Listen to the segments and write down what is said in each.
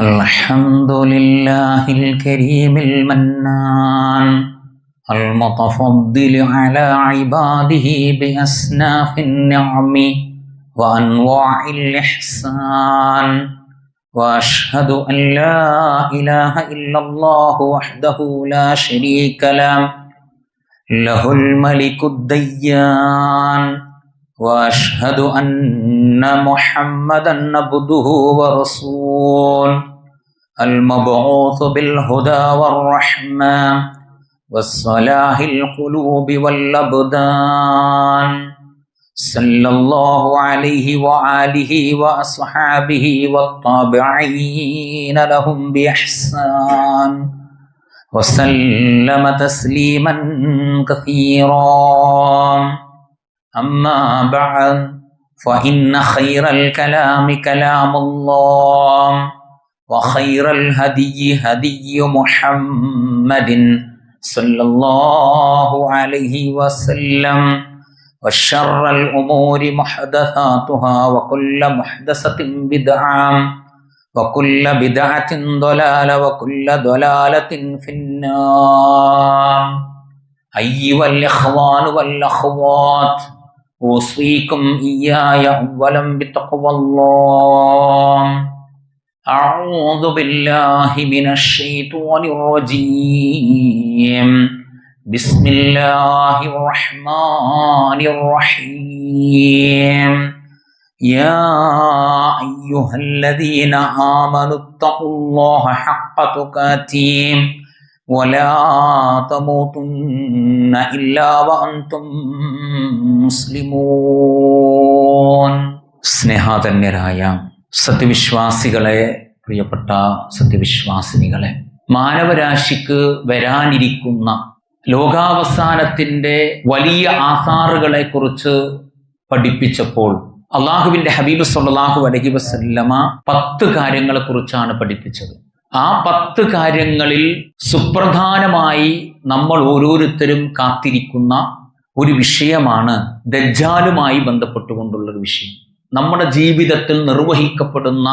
الحمد لله الكريم المنان المتفضل على عباده بأسناف النعم وأنواع الإحسان وأشهد أن لا إله إلا الله وحده لا شريك له له الملك الديان وأشهد أن محمدا عبده ورسوله المبعوث بالهدى والرحمة والصلاح القلوب والأبدان صلى الله عليه وآله وأصحابه والطابعين لهم بإحسان وسلم تسليما كثيرا. أما بعد فإن خير الكلام كلام الله وخير الهدي هدي محمد صلى الله عليه وسلم وشر الأمور محدثاتها وكل محدثة بدعة وكل بدعة ضلالة وكل ضلالة في النار. أيها الإخوان والأخوات أوصيكم إياي أولا بتقوى الله. أعوذ بالله من الشيطان الرجيم. بسم الله الرحمن الرحيم. يا أيها الذين آمنوا اتقوا الله حق تقاته. ولا تموتن إلا وأنتم മുസ്ലിമൂൻ സ്നേഹാധന്യരായ സത്യവിശ്വാസികളെ പ്രിയപ്പെട്ട സത്യവിശ്വാസിനികളെ മാനവരാശിക്ക് വരാനിരിക്കുന്ന ലോകാവസാനത്തിന്റെ വലിയ ആധാറുകളെ കുറിച്ച് പഠിപ്പിച്ചപ്പോൾ അള്ളാഹുവിന്റെ ഹബീബ് സല്ലാഹു അലഹി വസല്ലമ പത്ത് കാര്യങ്ങളെ കുറിച്ചാണ് പഠിപ്പിച്ചത് ആ പത്ത് കാര്യങ്ങളിൽ സുപ്രധാനമായി നമ്മൾ ഓരോരുത്തരും കാത്തിരിക്കുന്ന ഒരു വിഷയമാണ് ദജ്ജാലുമായി ബന്ധപ്പെട്ടുകൊണ്ടുള്ള ഒരു വിഷയം. നമ്മുടെ ജീവിതത്തിൽ നിർവഹിക്കപ്പെടുന്ന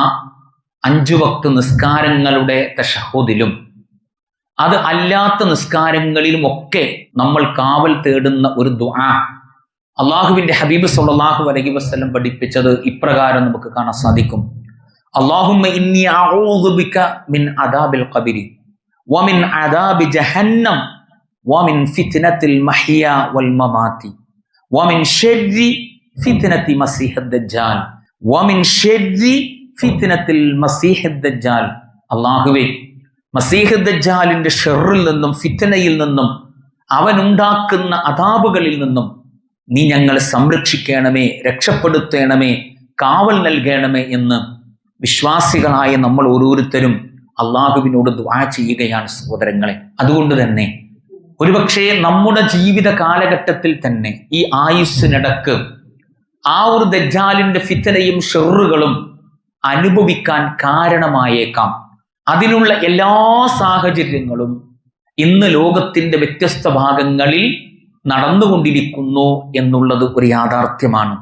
അഞ്ചു വക്ത് നിസ്കാരങ്ങളുടെ തഷഹോദിലും അത് അല്ലാത്ത നിസ്കാരങ്ങളിലും ഒക്കെ നമ്മൾ കാവൽ തേടുന്ന ഒരു ദുആ. അള്ളാഹുവിന്റെ ഹബീബ് സുല്ലാഹു അലഹി വസ്ലം പഠിപ്പിച്ചത് ഇപ്രകാരം നമുക്ക് കാണാൻ സാധിക്കും. അള്ളാഹുമ്മ ഇന്നി മിൻ അദാബിൽ വമിൻ അദാബി ജഹന്നം വമിൻ ഫിത്നത്തിൽ മഹിയ വൽ മമാതി വമിൻ ദജ്ജാൽ വമിൻ ഫിത്നത്തിൽ ദജ്ജാൽ ദജ്ജാലിന്റെ ഷെറിൽ നിന്നും ഫിത്തനയിൽ നിന്നും അവൻ ഉണ്ടാക്കുന്ന അതാപുകളിൽ നിന്നും നീ ഞങ്ങളെ സംരക്ഷിക്കണമേ രക്ഷപ്പെടുത്തണമേ കാവൽ നൽകണമേ എന്ന് വിശ്വാസികളായ നമ്മൾ ഓരോരുത്തരും അള്ളാഹുവിനോട് ദ്വാ ചെയ്യുകയാണ് സഹോദരങ്ങളെ. അതുകൊണ്ട് തന്നെ ഒരുപക്ഷെ നമ്മുടെ ജീവിത കാലഘട്ടത്തിൽ തന്നെ ഈ ആയുസ്സിനിടക്ക് ആ ഒരു ദജ്ജാലിന്റെ ഫിത്തനയും ഷെറുകളും അനുഭവിക്കാൻ കാരണമായേക്കാം. അതിനുള്ള എല്ലാ സാഹചര്യങ്ങളും ഇന്ന് ലോകത്തിന്റെ വ്യത്യസ്ത ഭാഗങ്ങളിൽ നടന്നുകൊണ്ടിരിക്കുന്നു എന്നുള്ളത് ഒരു യാഥാർത്ഥ്യമാണ്.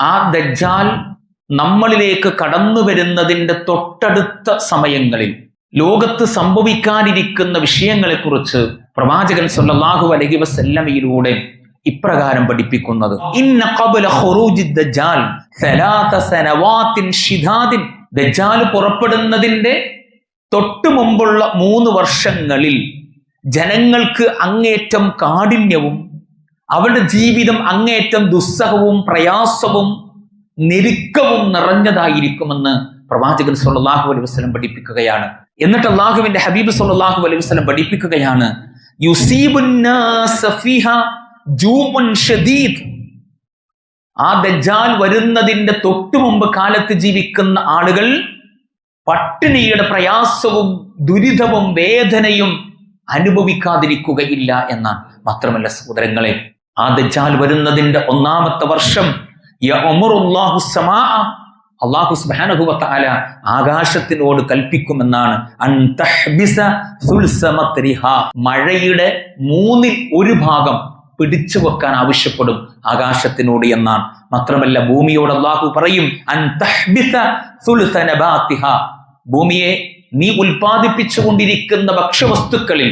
ആ ദജ്ജാൽ നമ്മളിലേക്ക് കടന്നു വരുന്നതിന്റെ തൊട്ടടുത്ത സമയങ്ങളിൽ ലോകത്ത് സംഭവിക്കാനിരിക്കുന്ന വിഷയങ്ങളെക്കുറിച്ച് പ്രവാചകൻ സല്ലാഹു അലഹി വസല്ലമയിലൂടെ ഇപ്രകാരം പഠിപ്പിക്കുന്നത്. ദജാൽ ദജാൽ പുറപ്പെടുന്നതിന്റെ തൊട്ടു മുമ്പുള്ള മൂന്ന് വർഷങ്ങളിൽ ജനങ്ങൾക്ക് അങ്ങേറ്റം കാഠിന്യവും അവരുടെ ജീവിതം അങ്ങേറ്റം ദുസ്സഹവും പ്രയാസവും ഞെരുക്കവും നിറഞ്ഞതായിരിക്കുമെന്ന് പ്രവാചകൻ സൊല്ലാഹു അലൈഹി വസ്ലം പഠിപ്പിക്കുകയാണ്. എന്നിട്ട് അള്ളാഹുവിന്റെ ഹബീബ് സൊല്ലാഹു അലൈഹി വസ്ലം പഠിപ്പിക്കുകയാണ്. ആ ദജ്ജാൽ വരുന്നതിന്റെ തൊട്ടു മുമ്പ് കാലത്ത് ജീവിക്കുന്ന ആളുകൾ പട്ടിണിയുടെ പ്രയാസവും ദുരിതവും വേദനയും അനുഭവിക്കാതിരിക്കുകയില്ല എന്നാണ്. മാത്രമല്ല സഹോദരങ്ങളെ ആ ദജ്ജാൽ വരുന്നതിന്റെ ഒന്നാമത്തെ വർഷം അള്ളാഹു സുബാനഹുവല ആകാശത്തിനോട് കൽപ്പിക്കുമെന്നാണ്. മഴയുടെ മൂന്നിൽ ഒരു ഭാഗം പിടിച്ചു വെക്കാൻ ആവശ്യപ്പെടും ആകാശത്തിനോട് എന്നാണ്. മാത്രമല്ല ഭൂമിയോട് അള്ളാഹു പറയും ഭൂമിയെ നീ ഉൽപ്പാദിപ്പിച്ചുകൊണ്ടിരിക്കുന്ന ഭക്ഷ്യവസ്തുക്കളിൽ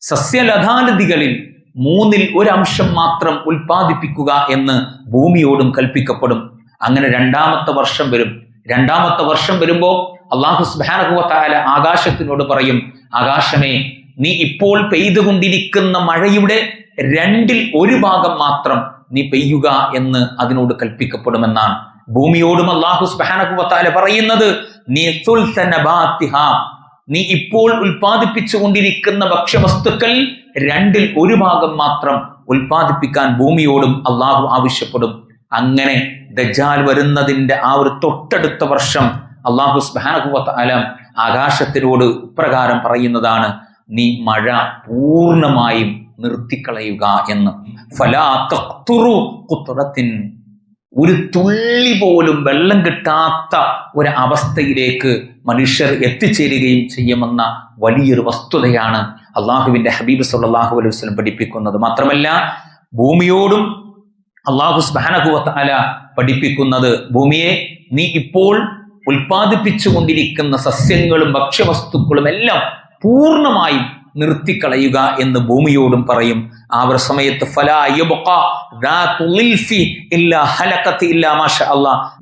സസ്യലതാനദികളിൽ മൂന്നിൽ ഒരംശം മാത്രം ഉൽപ്പാദിപ്പിക്കുക എന്ന് ഭൂമിയോടും കൽപ്പിക്കപ്പെടും അങ്ങനെ രണ്ടാമത്തെ വർഷം വരും രണ്ടാമത്തെ വർഷം വരുമ്പോൾ അള്ളാഹു സുബാനഹുവത്തായ ആകാശത്തിനോട് പറയും ആകാശമേ നീ ഇപ്പോൾ പെയ്തുകൊണ്ടിരിക്കുന്ന മഴയുടെ രണ്ടിൽ ഒരു ഭാഗം മാത്രം നീ പെയ്യുക എന്ന് അതിനോട് കൽപ്പിക്കപ്പെടുമെന്നാണ് ഭൂമിയോടും അള്ളാഹു സുബാനഹുവത്താല പറയുന്നത് നീ. നീ ഇപ്പോൾ ഉൽപ്പാദിപ്പിച്ചുകൊണ്ടിരിക്കുന്ന ഭക്ഷ്യവസ്തുക്കൾ രണ്ടിൽ ഒരു ഭാഗം മാത്രം ഉൽപ്പാദിപ്പിക്കാൻ ഭൂമിയോടും അള്ളാഹു ആവശ്യപ്പെടും. അങ്ങനെ ദജാൽ വരുന്നതിന്റെ ആ ഒരു തൊട്ടടുത്ത വർഷം അള്ളാഹു സ്ബാനഹുവല ആകാശത്തിനോട് ഇപ്രകാരം പറയുന്നതാണ് നീ മഴ പൂർണമായും നിർത്തിക്കളയുക എന്ന്. ഫലാ ഒരു തുള്ളി പോലും വെള്ളം കിട്ടാത്ത ഒരു അവസ്ഥയിലേക്ക് മനുഷ്യർ എത്തിച്ചേരുകയും ചെയ്യുമെന്ന വലിയൊരു വസ്തുതയാണ് അള്ളാഹുവിന്റെ ഹബീബ് സല്ലല്ലാഹു അലൈഹി വസ്ലം പഠിപ്പിക്കുന്നത് മാത്രമല്ല ഭൂമിയോടും അള്ളാഹു സ്ബാനഹുവല പഠിപ്പിക്കുന്നത് ഭൂമിയെ നീ ഇപ്പോൾ ഉൽപ്പാദിപ്പിച്ചുകൊണ്ടിരിക്കുന്ന സസ്യങ്ങളും ഭക്ഷ്യവസ്തുക്കളും എല്ലാം പൂർണമായും നിർത്തിക്കളയുക എന്ന് ഭൂമിയോടും പറയും. ആ ഒരു സമയത്ത്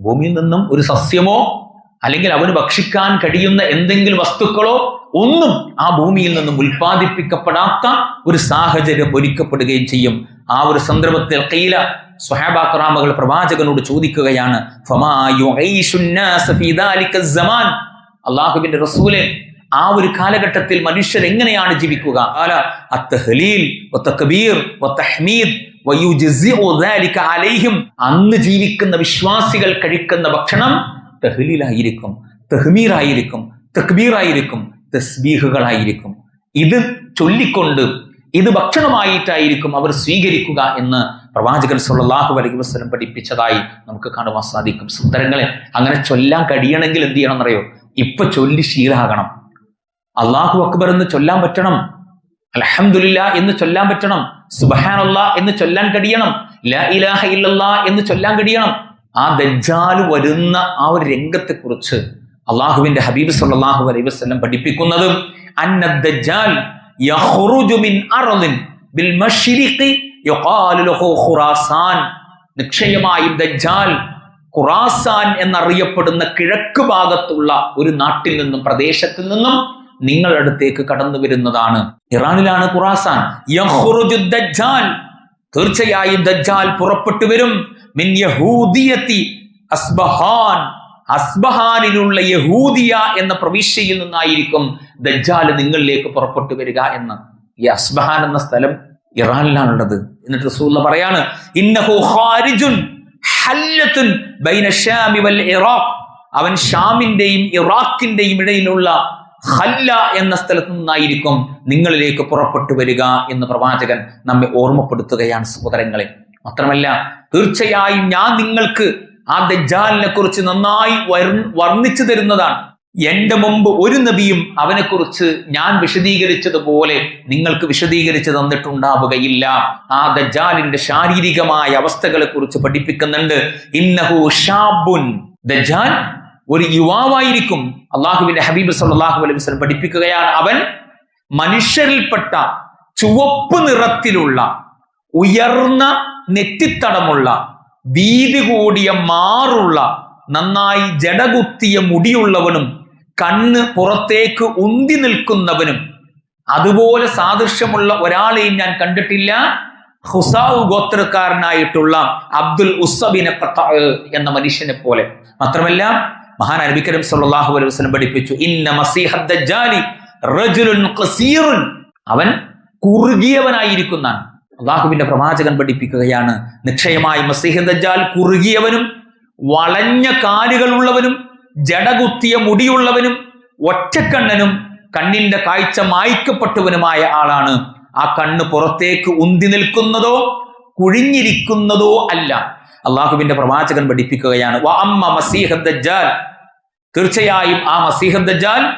ഭൂമിയിൽ നിന്നും ഒരു സസ്യമോ അല്ലെങ്കിൽ അവന് ഭക്ഷിക്കാൻ കഴിയുന്ന എന്തെങ്കിലും വസ്തുക്കളോ ഒന്നും ആ ഭൂമിയിൽ നിന്നും ഉൽപ്പാദിപ്പിക്കപ്പെടാത്ത ഒരു സാഹചര്യം ഒരുക്കപ്പെടുകയും ചെയ്യും. ആ ഒരു സന്ദർഭത്തിൽ കൈല സ്വഹാബാക്രാമകൾ പ്രവാചകനോട് ചോദിക്കുകയാണ് അള്ളാഹുബിന്റെ റസൂലെ ആ ഒരു കാലഘട്ടത്തിൽ മനുഷ്യർ എങ്ങനെയാണ് ജീവിക്കുക? അലൈഹിം. അന്ന് ജീവിക്കുന്ന വിശ്വാസികൾ കഴിക്കുന്ന ഭക്ഷണം തഹ്ലീലായിരിക്കും തഹ്മീറായിരിക്കും തക്ബീറായിരിക്കും തസ്ബീഹുകളായിരിക്കും. ഇത് ചൊല്ലിക്കൊണ്ട് ഇത് ഭക്ഷണമായിട്ടായിരിക്കും അവർ സ്വീകരിക്കുക എന്ന് പ്രവാചകൻ സുല്ലാഹു അലൈഹി വസല്ലം പഠിപ്പിച്ചതായി നമുക്ക് കാണുവാൻ സാധിക്കും. സുന്ദരങ്ങളെ അങ്ങനെ ചൊല്ലാൻ കഴിയണമെങ്കിൽ എന്ത് ചെയ്യണം എന്നറിയോ? ഇപ്പൊ ചൊല്ലി ശീലാകണം. അള്ളാഹു അക്ബർ എന്ന് ചൊല്ലാൻ പറ്റണം. അൽഹംദുലില്ലാ എന്ന് ചൊല്ലാൻ പറ്റണം. സുബഹാനല്ലാ എന്ന് ചൊല്ലാൻ കഴിയണം. ലാ ഇലാഹ ഇല്ലല്ലാ എന്ന് ചൊല്ലാൻ കഴിയണം. ആ ദജ്ജാൽ വരുന്ന ആ ഒരു രംഗത്തെ കുറിച്ച് അള്ളാഹുവിന്റെ ഹബീബ് സല്ലല്ലാഹു അലൈഹി വസ്ലം പഠിപ്പിക്കുന്നതും നിക്ഷയമായും ദജ്ജാൽ ഖുറാസാൻ. എന്നറിയപ്പെടുന്ന കിഴക്ക് ഭാഗത്തുള്ള ഒരു നാട്ടിൽ നിന്നും പ്രദേശത്തിൽ നിന്നും നിങ്ങളുടെ അടുത്തേക്ക് കടന്നു വരുന്നതാണ്. ഇറാനിലാണ് ഖുറാസാൻ. ദജ്ജാൽ. തീർച്ചയായും ദജ്ജാൽ പുറപ്പെട്ടു വരും. മിൻ യഹൂദിയത്തി അസ്ബഹാൻ. അസ്ബഹാനിലുള്ള യഹൂദിയ എന്ന പ്രവിശ്യയിൽ നിന്നായിരിക്കും ദജ്ജാൽ നിങ്ങളിലേക്ക് പുറപ്പെട്ടു വരിക എന്ന്. ഈ അസ്ബഹാൻ എന്ന സ്ഥലം ഇറാനിലാണുള്ളത്. എന്നിട്ട് റസൂല്ല പറയാണ് ഇന്നഹു ഖാരിജുൻ ബൈന ഇറാഖ്. അവൻ ഷാമിന്റെയും ഇറാഖിന്റെയും ഇടയിലുള്ള ഹല്ല എന്ന സ്ഥലത്തു നിന്നായിരിക്കും നിങ്ങളിലേക്ക് പുറപ്പെട്ടു വരിക എന്ന് പ്രവാചകൻ നമ്മെ ഓർമ്മപ്പെടുത്തുകയാണ് സഹോദരങ്ങളെ. മാത്രമല്ല തീർച്ചയായും ഞാൻ നിങ്ങൾക്ക് ആ ദജ്ജാലിനെ കുറിച്ച് നന്നായി വർണിച്ചു തരുന്നതാണ്. എന്റെ മുമ്പ് ഒരു നബിയും അവനെക്കുറിച്ച് ഞാൻ വിശദീകരിച്ചതുപോലെ നിങ്ങൾക്ക് വിശദീകരിച്ചു തന്നിട്ടുണ്ടാവുകയില്ല. ആ ദജ്ജാലിന്റെ ശാരീരികമായ അവസ്ഥകളെ കുറിച്ച് പഠിപ്പിക്കുന്നുണ്ട്. ഇന്നഹു ഷാബുൻ. ദജ്ജാൽ ഒരു യുവാവായിരിക്കും. അള്ളാഹുവിന്റെ ഹബീബ് സല്ലല്ലാഹു അലൈഹി വസല്ലം പഠിപ്പിക്കുകയാണ് അവൻ മനുഷ്യരിൽപ്പെട്ട ചുവപ്പ് നിറത്തിലുള്ള ഉയർന്ന നെറ്റിത്തടമുള്ള വീതി കൂടിയ മാറുള്ള നന്നായി ജടകുത്തിയ മുടിയുള്ളവനും കണ്ണ് പുറത്തേക്ക് ഉന്തി നിൽക്കുന്നവനും അതുപോലെ സാദൃശ്യമുള്ള ഒരാളെയും ഞാൻ കണ്ടിട്ടില്ല. ഹുസാവ് ഗോത്രക്കാരനായിട്ടുള്ള അബ്ദുൽ ഉസബിനെ എന്ന മനുഷ്യനെ പോലെ. മാത്രമല്ല മഹാൻ അരബിക്കരം സല്ലാഹു അലൈഹി വസല്ലം പഠിപ്പിച്ചു ഇന്ന മസീഹ അവൻ കുറുകിയവനായിരിക്കുന്നതാണ് അള്ളാഹുവിന്റെ പ്രവാചകൻ പഠിപ്പിക്കുകയാണ്. നിക്ഷയമായി മസീഹ് ദജ്ജാൽ കുറുകിയവനും വളഞ്ഞ കാലുകളുള്ളവനും ജടകുത്തിയ മുടിയുള്ളവനും ഒറ്റക്കണ്ണനും കണ്ണിന്റെ കാഴ്ച മായ്ക്കപ്പെട്ടവനുമായ ആളാണ്. ആ കണ്ണ് പുറത്തേക്ക് ഉന്തി നിൽക്കുന്നതോ കുഴിഞ്ഞിരിക്കുന്നതോ അല്ല. അള്ളാഹുവിന്റെ പ്രവാചകൻ പഠിപ്പിക്കുകയാണ്. തീർച്ചയായും ആ മസീഹ ദജ്ജാൽ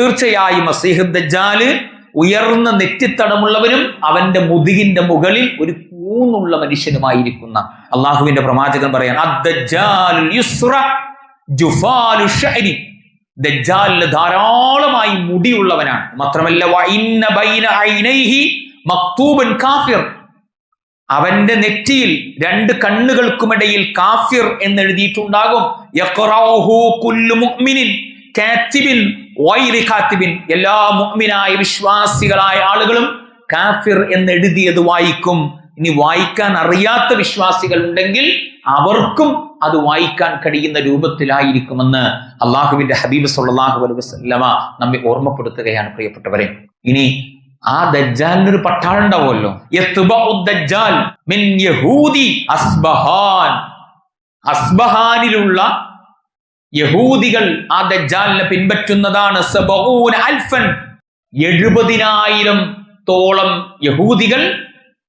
തീർച്ചയായും ഉയർന്ന നെറ്റിത്തടമുള്ളവനും അവന്റെ മുതുകിന്റെ മുകളിൽ ഒരു കൂന്നുള്ള മനുഷ്യനുമായിരിക്കുന്ന. അള്ളാഹുവിന്റെ പ്രവാചകൻ പറയാൻ ധാരാളമായി മുടിയുള്ളവനാണ്. മാത്രമല്ല "വ ഇന്ന ബൈന ഐനൈഹി മക്തൂബൻ കാഫിർ. അവന്റെ നെറ്റിയിൽ രണ്ട് കണ്ണുകൾക്കുമിടയിൽ കാഫിർ എന്നെഴുതിയിട്ടുണ്ടാകും. എല്ലാ മുഅ്മിനായ വിശ്വാസികളായ ആളുകളും കാഫിർ എന്നെഴുതിയത് വായിക്കും. ഇനി വായിക്കാൻ അറിയാത്ത വിശ്വാസികൾ ഉണ്ടെങ്കിൽ അവർക്കും അത് വായിക്കാൻ കഴിയുന്ന രൂപത്തിലായിരിക്കുമെന്ന് അള്ളാഹുവിന്റെ ഹബീബ് സല്ലാഹു അലൈഹി വസല്ലമ നമ്മെ ഓർമ്മപ്പെടുത്തുകയാണ് പ്രിയപ്പെട്ടവരെ. ഇനി ആ ദജ്ജാലിന് ഒരു പട്ടാളം ഉണ്ടാവുമല്ലോ. ദജ്ജാൽ മിൻ യഹൂദി അസ്ബഹാൻ. അസ്ബഹാനിലുള്ള യഹൂദികൾ ആ ദജ്ജാലിനെ പിൻപറ്റുന്നതാണ്. അൽഫൻ. എഴുപതിനായിരം തോളം യഹൂദികൾ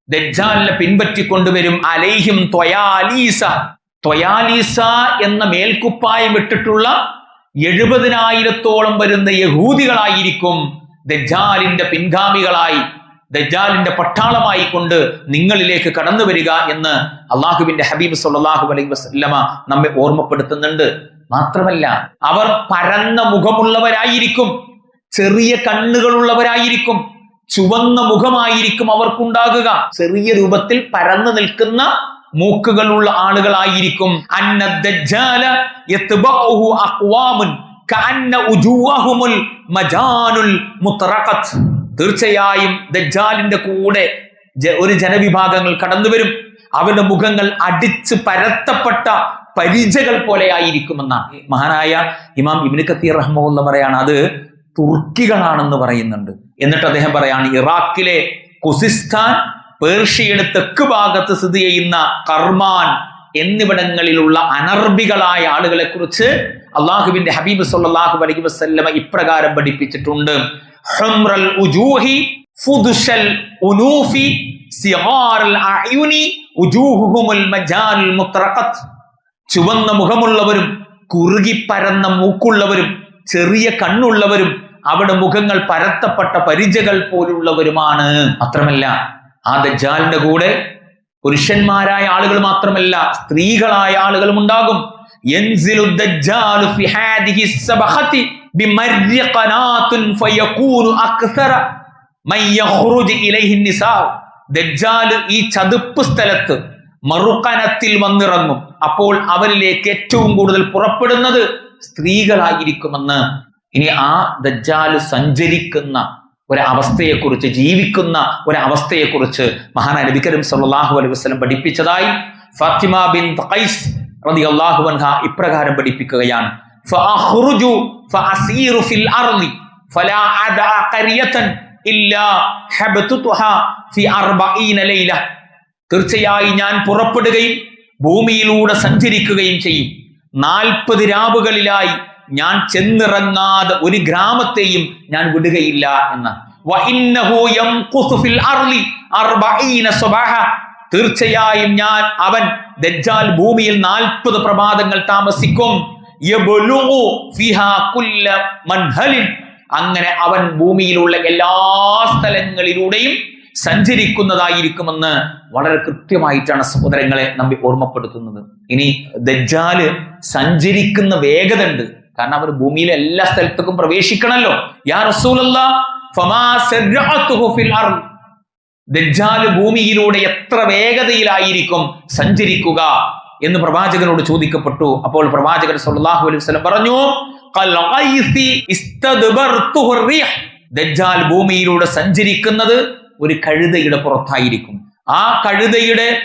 ദജ്ജാലിനെ പിൻപറ്റിക്കൊണ്ടുവരും അലൈഹിം ത്വയാലീസ. ത്വയാലീസ എന്ന മേൽക്കുപ്പായം ഇട്ടിട്ടുള്ള എഴുപതിനായിരത്തോളം വരുന്ന യഹൂദികളായിരിക്കും. ദജ്ജാലിന്റെ പിൻഗാമികളായി ദജ്ജാലിന്റെ പട്ടാളമായി കൊണ്ട് നിങ്ങളിലേക്ക് കടന്നു വരിക എന്ന് അള്ളാഹുവിന്റെ ഹബീബ് സല്ലാഹു അലൈഹി വസല്ലമ നമ്മെ ഓർമ്മപ്പെടുത്തുന്നുണ്ട്. മാത്രമല്ല അവർ പരന്ന മുഖമുള്ളവരായിരിക്കും ചെറിയ കണ്ണുകളുള്ളവരായിരിക്കും ചുവന്ന മുഖമായിരിക്കും അവർക്കുണ്ടാകുക. ചെറിയ രൂപത്തിൽ പരന്നു നിൽക്കുന്ന മൂക്കുകളുള്ള ആളുകളായിരിക്കും. തീർച്ചയായും ദജ്ജാലിന്റെ കൂടെ ഒരു ജനവിഭാഗങ്ങൾ കടന്നു വരും അവരുടെ മുഖങ്ങൾ അടിച്ച് പരത്തപ്പെട്ട പരിചകൾ പോലെയായിരിക്കുമെന്നാണ്. മഹാനായ ഇമാം ഇബ്നു കത്തീർ റഹ്മെന്ന് പറയാണ് അത് തുർക്കികളാണെന്ന് പറയുന്നുണ്ട്. എന്നിട്ട് അദ്ദേഹം പറയാണ് ഇറാഖിലെ കുസിസ്ഥാൻ പേർഷ്യയുടെ തെക്ക് ഭാഗത്ത് സ്ഥിതി ചെയ്യുന്ന കർമാൻ എന്നിവിടങ്ങളിലുള്ള അനർബികളായ ആളുകളെ കുറിച്ച് അള്ളാഹുവിന്റെ ഹബീബ് സല്ലല്ലാഹു അലൈഹി വസല്ലമ ഇപ്രകാരം പഠിപ്പിച്ചിട്ടുണ്ട്. ചുവന്ന മുഖമുള്ളവരും കുറുകിപ്പരന്ന മൂക്കുള്ളവരും ചെറിയ കണ്ണുള്ളവരും അവിടെ മുഖങ്ങൾ പരത്തപ്പെട്ട പരിചകൾ പോലുള്ളവരുമാണ്. മാത്രമല്ല ആ ദജാലിന്റെ കൂടെ പുരുഷന്മാരായ ആളുകൾ മാത്രമല്ല സ്ത്രീകളായ ആളുകളും ഉണ്ടാകും. യൻസിലു الدجال في هذه ഇലൈഹി നിസാ ദജ്ജാൽ ഈ ചതുപ്പ് സ്ഥലത്ത് മറുക്കനത്തിൽ വന്നിറങ്ങും. അപ്പോൾ അവരിലേക്ക് ഏറ്റവും കൂടുതൽ പുറപ്പെടുന്നത് സ്ത്രീകളായിരിക്കുമെന്ന്. ഇനി ആ ദജ്ജാൽ സഞ്ചരിക്കുന്ന ഒരവസ്ഥയെക്കുറിച്ച് ജീവിക്കുന്ന ഒരവസ്ഥയെക്കുറിച്ച് നബി കരീം സല്ലല്ലാഹു അലൈഹി വസല്ലം പഠിപ്പിച്ചതായി ഫാത്തിമ ബിൻ ഖൈസ് റളിയല്ലാഹു അൻഹ ഇപ്രകാരം പഠിപ്പിക്കുകയാണ്. തീർച്ചയായും ഞാൻ പുറപ്പെടുകയും ഭൂമിയിലൂടെ സഞ്ചരിക്കുകയും ചെയ്യും. നാൽപ്പത് രാവുകളിലായി ഞാൻ ചെന്നിറങ്ങാതെ ഒരു ഗ്രാമത്തെയും ഞാൻ വിടുകയില്ല എന്ന്. തീർച്ചയായും ഞാൻ അവൻ ദജ്ജാൽ ഭൂമിയിൽ നാൽപ്പത് പ്രഭാതങ്ങൾ താമസിക്കും. അങ്ങനെ അവൻ ഭൂമിയിലുള്ള എല്ലാ സ്ഥലങ്ങളിലൂടെയും സഞ്ചരിക്കുന്നതായിരിക്കുമെന്ന് വളരെ കൃത്യമായിട്ടാണ് സഹോദരങ്ങളെ നമ്മെ ഓർമ്മപ്പെടുത്തുന്നത്. ഇനി ദജ്ജാൽ സഞ്ചരിക്കുന്ന വേഗത ഉണ്ട് കാരണം അവർ ഭൂമിയിലെ എല്ലാ സ്ഥലത്തേക്കും പ്രവേശിക്കണമല്ലോ യാ റസൂലല്ലാ ഫമാ ദജ്ജാൽ ഭൂമിയിലൂടെ എത്ര വേഗതയിലായിരിക്കും സഞ്ചരിക്കുക എന്ന് പ്രവാചകനോട് ചോദിക്കപ്പെട്ടു. അപ്പോൾ പ്രവാചകൻ സല്ലല്ലാഹു അലൈഹി വസല്ലം പറഞ്ഞു. ദജ്ജാൽ ഭൂമിയിലൂടെ സഞ്ചരിക്കുന്നത് ഒരു കഴുതയുടെ പുറത്തായിരിക്കും. ആ കഴുതയുടെ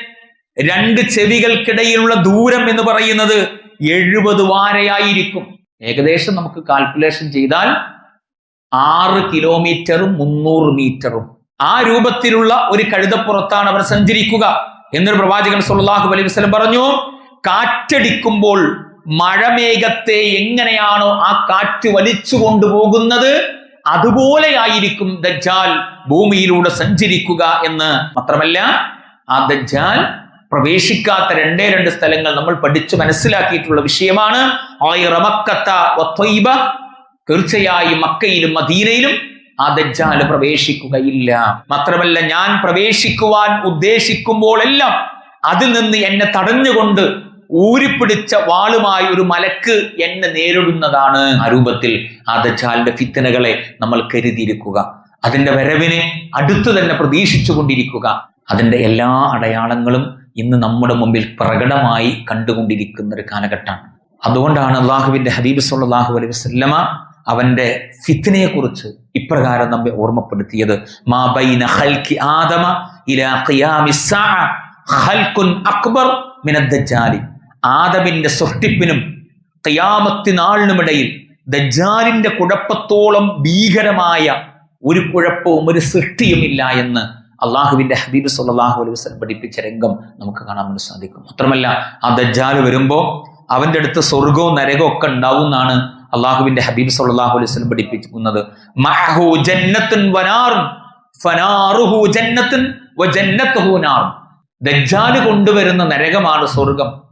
രണ്ട് ചെവികൾക്കിടയിലുള്ള ദൂരം എന്ന് പറയുന്നത് എഴുപത് വാരയായിരിക്കും. ഏകദേശം നമുക്ക് കാൽക്കുലേഷൻ ചെയ്താൽ ആറ് കിലോമീറ്ററും മുന്നൂറ് മീറ്ററും ആ രൂപത്തിലുള്ള ഒരു കഴുതപ്പുറത്താണ് അവൻ സഞ്ചരിക്കുക എന്നൊരു പ്രവാചകൻ സുല്ലാഹു അലൈഹി വസ്ലം പറഞ്ഞു കാറ്റടിക്കുമ്പോൾ മഴമേഘത്തെ എങ്ങനെയാണോ ആ കാറ്റ് വലിച്ചു കൊണ്ടുപോകുന്നത് അതുപോലെയായിരിക്കും ദജ്ജാൽ ഭൂമിയിലൂടെ സഞ്ചരിക്കുക എന്ന് മാത്രമല്ല ആ ദജ്ജാൽ പ്രവേശിക്കാത്ത രണ്ടേ രണ്ട് സ്ഥലങ്ങൾ നമ്മൾ പഠിച്ചു മനസ്സിലാക്കിയിട്ടുള്ള വിഷയമാണ്. തീർച്ചയായും മക്കയിലും മദീനയിലും ആ ദജ്ജാൽ പ്രവേശിക്കുകയില്ല. മാത്രമല്ല ഞാൻ പ്രവേശിക്കുവാൻ ഉദ്ദേശിക്കുമ്പോഴെല്ലാം അതിൽ നിന്ന് എന്നെ തടഞ്ഞുകൊണ്ട് ഊരിപ്പിടിച്ച വാളുമായി ഒരു മലക്ക് എന്നെ നേരിടുന്നതാണ് ആ രൂപത്തിൽ ആ ദജ്ജാലിന്റെ ഫിത്തനകളെ നമ്മൾ കരുതിയിരിക്കുക. അതിന്റെ വരവിനെ അടുത്തു തന്നെ പ്രതീക്ഷിച്ചു കൊണ്ടിരിക്കുക. അതിന്റെ എല്ലാ അടയാളങ്ങളും ഇന്ന് നമ്മുടെ മുമ്പിൽ പ്രകടമായി കണ്ടുകൊണ്ടിരിക്കുന്ന ഒരു കാലഘട്ടമാണ്. അതുകൊണ്ടാണ് അള്ളാഹുവിന്റെ ഹബീബ് സല്ലാഹു അലൈഹി വസല്ലമ അവന്റെ ഫിത്തിനെ കുറിച്ച് ഇപ്രകാരം നമ്മെ ഓർമ്മപ്പെടുത്തിയത്. ആദമ ഇലാ അക്ബർ ആദമിന്റെ സൃഷ്ടിപ്പിനും കയാമത്തിനാളിനുമിടയിൽ ദജ്ജാലിന്റെ കുഴപ്പത്തോളം ഭീകരമായ ഒരു കുഴപ്പവും ഒരു സൃഷ്ടിയുമില്ല എന്ന് അള്ളാഹുവിന്റെ ഹബീബ് സല്ലാഹു അലൈഹി വസ്ലം പഠിപ്പിച്ച രംഗം നമുക്ക് കാണാൻ വേണ്ടി സാധിക്കും. മാത്രമല്ല ആ ദജ്ജാൽ വരുമ്പോൾ അവന്റെ അടുത്ത് സ്വർഗവും നരകവും ഒക്കെ ഉണ്ടാവും എന്നാണ് അള്ളാഹുവിന്റെ ഹബീബ് സല്ലാഹു അലൈഹി സ്വലം പഠിപ്പിക്കുന്നത്. കൊണ്ടുവരുന്ന നരകമാണ് സ്വർഗം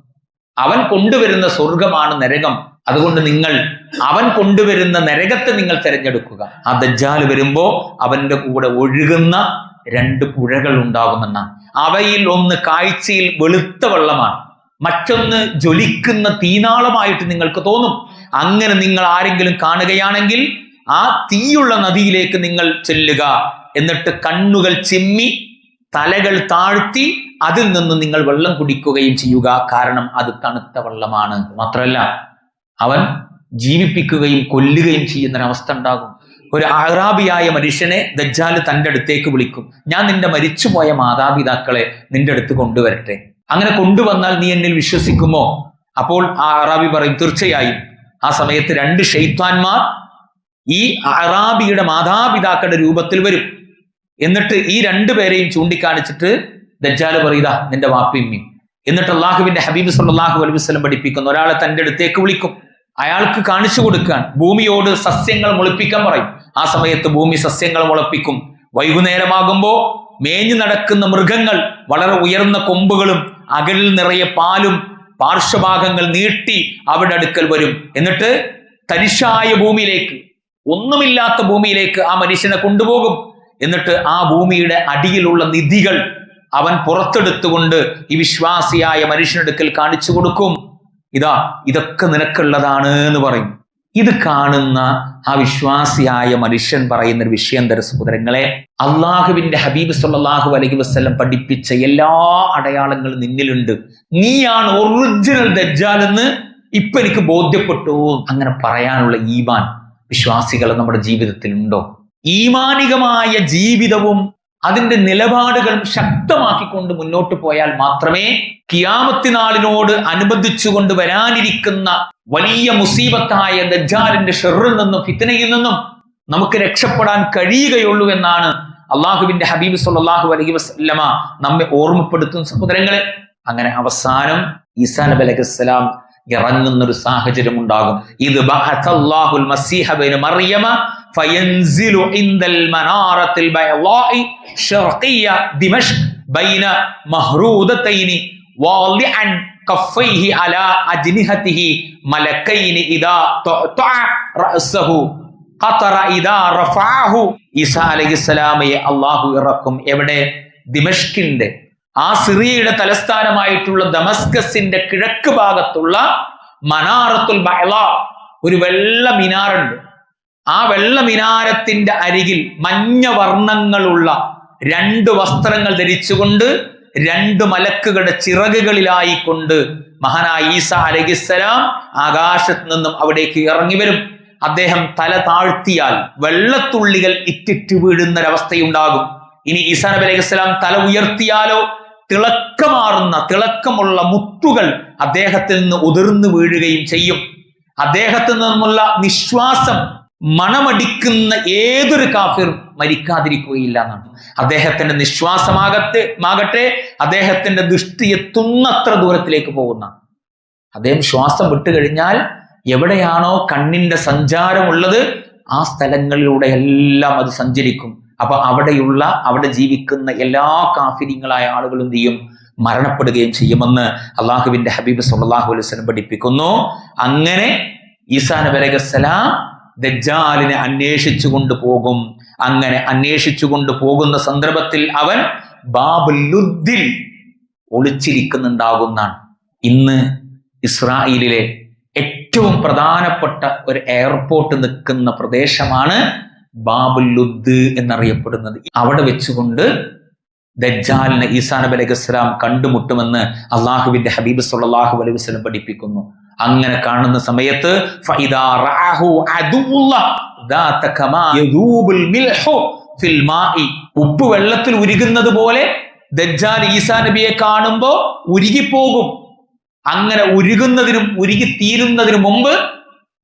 അവൻ കൊണ്ടുവരുന്ന സ്വർഗമാണ് നരകം. അതുകൊണ്ട് നിങ്ങൾ അവൻ കൊണ്ടുവരുന്ന നരകത്തെ നിങ്ങൾ തിരഞ്ഞെടുക്കുക. ആ ദജ്ജാൽ വരുമ്പോ അവന്റെ കൂടെ ഒഴുകുന്ന രണ്ട് പുഴകൾ ഉണ്ടാകുമെന്നാണ്. അവയിൽ ഒന്ന് കാഴ്ചയിൽ വെളുത്ത വെള്ളമാണ്. മറ്റൊന്ന് ജ്വലിക്കുന്ന തീനാളമായിട്ട് നിങ്ങൾക്ക് തോന്നും. അങ്ങനെ നിങ്ങൾ ആരെങ്കിലും കാണുകയാണെങ്കിൽ ആ തീയുള്ള നദിയിലേക്ക് നിങ്ങൾ ചെല്ലുക. എന്നിട്ട് കണ്ണുകൾ ചിമ്മി തലകൾ താഴ്ത്തി അതിൽ നിന്ന് നിങ്ങൾ വെള്ളം കുടിക്കുകയും ചെയ്യുക. കാരണം അത് തണുത്ത വെള്ളമാണ്. മാത്രമല്ല അവൻ ജീവിപ്പിക്കുകയും കൊല്ലുകയും ചെയ്യുന്ന ഒരവസ്ഥ ഉണ്ടാകും. ഒരു അറാബിയായ മനുഷ്യനെ ദജ്ജാൽ തന്റെ അടുത്തേക്ക് വിളിക്കും. ഞാൻ നിന്റെ മരിച്ചുപോയ മാതാപിതാക്കളെ നിന്റെ അടുത്ത് കൊണ്ടുവരട്ടെ. അങ്ങനെ കൊണ്ടുവന്നാൽ നീ എന്നിൽ വിശ്വസിക്കുമോ? അപ്പോൾ ആ അറാബി പറയും തീർച്ചയായും. ആ സമയത്ത് രണ്ട് ഷെയ്ത്വാൻമാർ ഈ അറാബിയുടെ മാതാപിതാക്കളുടെ രൂപത്തിൽ വരും. എന്നിട്ട് ഈ രണ്ടു പേരെയും ചൂണ്ടിക്കാണിച്ചിട്ട് ദജ്ജാൽ പറയുക നിന്റെ വാപ്പിമ്മി എന്നിട്ട് അള്ളാഹുവിന്റെ ഹബീബ് സല്ലാഹു അലൈഹി വസ്ലം പഠിപ്പിക്കുന്നു. ഒരാളെ തന്റെ അടുത്തേക്ക് വിളിക്കും. അയാൾക്ക് കാണിച്ചു കൊടുക്കാൻ ഭൂമിയോട് സസ്യങ്ങൾ മുളപ്പിക്കാൻ പറയും. ആ സമയത്ത് ഭൂമി സസ്യങ്ങൾ മുളപ്പിക്കും. വൈകുന്നേരമാകുമ്പോ മേഞ്ഞു നടക്കുന്ന മൃഗങ്ങൾ വളരെ ഉയർന്ന കൊമ്പുകളും അകലിൽ നിറയെ പാലും പാർശ്വഭാഗങ്ങൾ നീട്ടി അവിടെ അടുക്കൽ വരും. എന്നിട്ട് തരിശായ ഭൂമിയിലേക്ക് ഒന്നുമില്ലാത്ത ഭൂമിയിലേക്ക് ആ മനുഷ്യനെ കൊണ്ടുപോകും. എന്നിട്ട് ആ ഭൂമിയുടെ അടിയിലുള്ള നിധികൾ അവൻ പുറത്തെടുത്തുകൊണ്ട് ഈ വിശ്വാസിയായ മനുഷ്യനെടുക്കൽ കാണിച്ചു കൊടുക്കും. ഇതാ ഇതൊക്കെ നിനക്കുള്ളതാണ് എന്ന് പറയും. ഇത് കാണുന്ന ആ വിശ്വാസിയായ മനുഷ്യൻ പറയുന്ന ഒരു വിഷയം തര സഹോദരങ്ങളെ. അള്ളാഹുവിന്റെ ഹബീബ് സല്ലാഹു അലൈഹി വസ്ലം പഠിപ്പിച്ച എല്ലാ അടയാളങ്ങളും നിന്നിലുണ്ട്. നീയാണ് ഒറിജിനൽ ദജ്ജാൽ എന്ന് ഇപ്പൊ എനിക്ക് ബോധ്യപ്പെട്ടു. അങ്ങനെ പറയാനുള്ള ഈമാൻ വിശ്വാസികൾ നമ്മുടെ ജീവിതത്തിൽ ഉണ്ടോ ഈമാനികമായ ജീവിതവും അതിന്റെ നിലപാടുകളും ശക്തമാക്കിക്കൊണ്ട് മുന്നോട്ട് പോയാൽ മാത്രമേ കിയാമത്തിനാളിനോട് അനുബന്ധിച്ചുകൊണ്ട് വരാനിരിക്കുന്ന വലിയ മുസീബത്തായ ദജ്ജാലിന്റെ ഷെറിൽ നിന്നും ഫിത്തനയിൽ നിന്നും നമുക്ക് രക്ഷപ്പെടാൻ കഴിയുകയുള്ളൂ എന്നാണ് അള്ളാഹുവിന്റെ ഹബീബ് സല്ലാഹു അലഹി വസ്ലമ നമ്മെ ഓർമ്മപ്പെടുത്തും സഹോദരങ്ങളെ. അങ്ങനെ അവസാനം ഈസാ നബി അലൈഹി സ്വലാം ഇറങ്ങുന്ന ഒരു സാഹചര്യം ഉണ്ടാകും. ഇത് ബൈന മഹ്റൂദത്തൈനി വാലിഅൻ കഫൈഹി അല അജ്നിഹതിഹി മലക്കൈനി ഇദാ തഅ റഅസഹു. ഖതറ ഇദാ റഫഅഹു. ഈസാ അല്ലാഹു ഇറക്കും. എവിടെ? ദിമഷ്കിന്റെ. ആ സിറിയയുടെ തലസ്ഥാനമായിട്ടുള്ള ദമസ്കസിന്റെ കിഴക്ക് ഭാഗത്തുള്ള മനാറത്തുൽ ബഹള ഒരു വെള്ള മിനാറുണ്ട്. ആ വെള്ള മിനാരത്തിന്റെ അരികിൽ മഞ്ഞ വർണങ്ങളുള്ള രണ്ട് വസ്ത്രങ്ങൾ ധരിച്ചുകൊണ്ട് രണ്ട് മലക്കുകളുടെ ചിറകുകളിലായിക്കൊണ്ട് മഹാനായ ഈസ അലഹിസ്സലാം ആകാശത്ത് നിന്നും അവിടേക്ക് ഇറങ്ങി വരും. അദ്ദേഹം തല താഴ്ത്തിയാൽ വെള്ളത്തുള്ളികൾ ഇറ്റിറ്റ് വീഴുന്നൊരവസ്ഥയുണ്ടാകും. ഇനി ഈസാ നബി അലൈഹിസ്സലാം തല ഉയർത്തിയാലോ? തിളക്കമാറുന്ന തിളക്കമുള്ള മുത്തുകൾ അദ്ദേഹത്തിൽ നിന്ന് ഉതിർന്നു വീഴുകയും ചെയ്യും. അദ്ദേഹത്തിൽ നിന്നുള്ള നിശ്വാസം മണമടിക്കുന്ന ഏതൊരു കാഫിർ മരിക്കാതിരിക്കുകയില്ല എന്നാണ് അദ്ദേഹത്തിന്റെ നിശ്വാസമാകത്തെ മാകട്ടെ അദ്ദേഹത്തിന്റെ ദൃഷ്ടി എത്തുന്നത്ര ദൂരത്തിലേക്ക് പോകുന്ന. അദ്ദേഹം ശ്വാസം വിട്ടുകഴിഞ്ഞാൽ എവിടെയാണോ കണ്ണിന്റെ സഞ്ചാരമുള്ളത് ആ സ്ഥലങ്ങളിലൂടെ എല്ലാം അത് സഞ്ചരിക്കും. അപ്പൊ അവിടെയുള്ള അവിടെ ജീവിക്കുന്ന എല്ലാ കാഫിര്യങ്ങളായ ആളുകളും ചെയ്യും? മരണപ്പെടുകയും ചെയ്യുമെന്ന് അള്ളാഹുവിന്റെ ഹബീബ് സല്ലാഹു അലൈഹി പഠിപ്പിക്കുന്നു. അങ്ങനെ ഈസാ നബി ദജ്ജാലിനെ അന്വേഷിച്ചു കൊണ്ടുപോകും അങ്ങനെ അന്വേഷിച്ചു കൊണ്ടുപോകുന്ന സന്ദർഭത്തിൽ അവൻ ബാബുലുദ്ദിൽ ഒളിച്ചിരിക്കുന്നുണ്ടാകുന്നതാണ്. ഇന്ന് ഇസ്രായേലിലെ ഏറ്റവും പ്രധാനപ്പെട്ട ഒരു എയർപോർട്ട് നിൽക്കുന്ന പ്രദേശമാണ് ബാബുലുദ് എന്നറിയപ്പെടുന്നത്. അവിടെ വെച്ചുകൊണ്ട് ദജ്ജാലിനെ ഈസാ നബി അലൈഹി ഇസ്ലാം കണ്ടുമുട്ടുമെന്ന് അള്ളാഹുവിന്റെ ഹബീബ് സല്ലല്ലാഹു അലൈഹി വസല്ലം പഠിപ്പിക്കുന്നു. അങ്ങനെ കാണുന്ന സമയത്ത് ഉപ്പ് വെള്ളത്തിൽ ഉരുകുന്നത് പോലെ ദജ്ജാൽ ഈസാ നബിയെ കാണുമ്പോ ഉരുകിപ്പോകും. അങ്ങനെ ഉരുകുന്നതിനും ഉരുകി തീരുന്നതിനു മുമ്പ്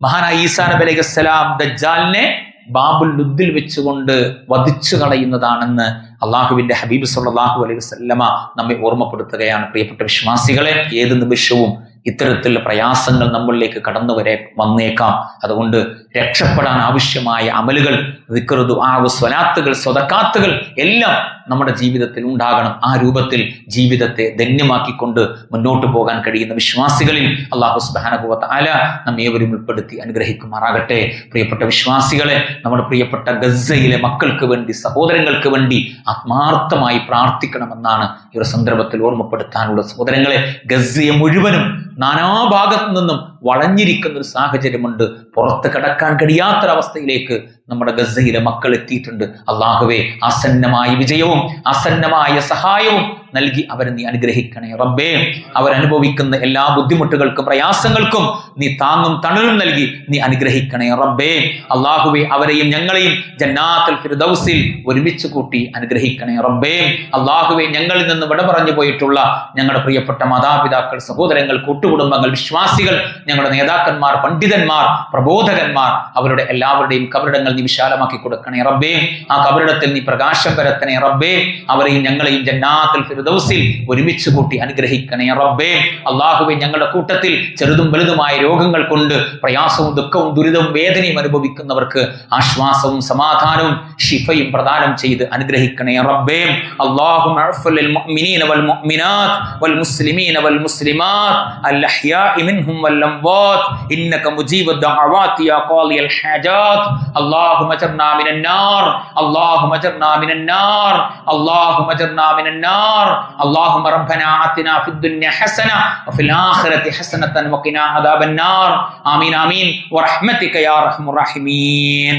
മഹാനായ ഈസാ നബി അലൈഹി സ്വലാം ദജ്ജാലിനെ ബാബുൽ ലുദ്ദിൽ വെച്ചുകൊണ്ട് വധിച്ചു കളയുന്നതാണെന്ന് അള്ളാഹുവിന്റെ ഹബീബ് സല്ലാഹു അലൈഹി വസല്ലമ നമ്മെ ഓർമ്മപ്പെടുത്തുകയാണ്. പ്രിയപ്പെട്ട വിശ്വാസികളെ ഏത് നിമിഷവും ഇത്തരത്തിലുള്ള പ്രയാസങ്ങൾ നമ്മളിലേക്ക് കടന്നു വരെ വന്നേക്കാം. അതുകൊണ്ട് രക്ഷപ്പെടാൻ ആവശ്യമായ അമലുകൾ വിക്രതു ആവ് സ്വലാത്തുകൾ സ്വതക്കാത്തുകൾ എല്ലാം നമ്മുടെ ജീവിതത്തിൽ ഉണ്ടാകണം. ആ രൂപത്തിൽ ജീവിതത്തെ ധന്യമാക്കിക്കൊണ്ട് മുന്നോട്ട് പോകാൻ കഴിയുന്ന വിശ്വാസികളിൽ അള്ളാഹു സുബാനുഭവത്ത് ആല നമ്മേവരും ഉൾപ്പെടുത്തി അനുഗ്രഹിക്കുമാറാകട്ടെ. പ്രിയപ്പെട്ട വിശ്വാസികളെ നമ്മുടെ പ്രിയപ്പെട്ട ഗസയിലെ മക്കൾക്ക് വേണ്ടി സഹോദരങ്ങൾക്ക് വേണ്ടി ആത്മാർത്ഥമായി പ്രാർത്ഥിക്കണമെന്നാണ് ഈ ഒരു സന്ദർഭത്തിൽ ഓർമ്മപ്പെടുത്താനുള്ള സഹോദരങ്ങളെ ഗസയെ മുഴുവനും നാനാഭാഗത്തു നിന്നും വളഞ്ഞിരിക്കുന്ന ഒരു സാഹചര്യമുണ്ട്. പുറത്ത് കിടക്കാൻ കഴിയാത്തൊരവസ്ഥയിലേക്ക് നമ്മുടെ ഗസയിലെ മക്കൾ എത്തിയിട്ടുണ്ട്. അള്ളാഹുവെ ആസന്നമായ വിജയവും ആസന്നമായ സഹായവും നൽകി അവരെ നീ അനുഗ്രഹിക്കണേ റബ്ബേ അവരനുഭവിക്കുന്ന എല്ലാ ബുദ്ധിമുട്ടുകൾക്കും പ്രയാസങ്ങൾക്കും നീ താങ്ങും തണലും നൽകി നീ അനുഗ്രഹിക്കണേ റബ്ബേ അള്ളാഹുവെ അവരെയും ഞങ്ങളെയും ജന്നാത്തുൽ ഫിർദൗസിൽ ഒരുമിച്ച് കൂട്ടി അനുഗ്രഹിക്കണേ റബ്ബേ അള്ളാഹുവെ ഞങ്ങളിൽ നിന്ന് വിട പറഞ്ഞു പോയിട്ടുള്ള ഞങ്ങളുടെ പ്രിയപ്പെട്ട മാതാപിതാക്കൾ സഹോദരങ്ങൾ കൂട്ടുകുടുംബങ്ങൾ വിശ്വാസികൾ ഞങ്ങളുടെ നേതാക്കന്മാർ പണ്ഡിതന്മാർ പ്രബോധകന്മാർ അവരുടെ എല്ലാവരുടെയും കബറിടങ്ങൾ നീ വിശാലമാക്കി കൊടുക്കണേ റബ്ബേ ആ കബറിടത്തിൽ നീ പ്രകാശം പരത്തണേ റബ്ബേ അവരെയും ഞങ്ങളെയും ജന്നാത്തുൽ ഫിർദൗസിൽ ഒരുമിച്ച് കൂട്ടി അനുഗ്രഹിക്കണേ റബ്ബേ അള്ളാഹുവെ ഞങ്ങളുടെ കൂട്ടത്തിൽ ചെറുതും വലുതുമായ രോഗങ്ങൾ കൊണ്ട് പ്രയാസവും ദുഃഖവും ദുരിതവും വേദനയും അനുഭവിക്കുന്നവർക്ക് ആശ്വാസവും സമാധാനവും ഷിഫയും പ്രദാനം ചെയ്ത് അനുഗ്രഹിക്കണേ റബ്ബേ اللهم اغفر للمؤمنين والمؤمنات والمسلمين والمسلمات الأحياء منهم والأموات إنك مجيب الدعوات يا قاضي الحاجات اللهم اجرنا من النار اللهم اجرنا من النار اللهم اجرنا من النار اللهم ربنا آتنا في الدنيا حسنة وفي الآخرة حسنة وقنا عذاب النار. آمين آمين. ورحمتك يا أرحم الراحمين.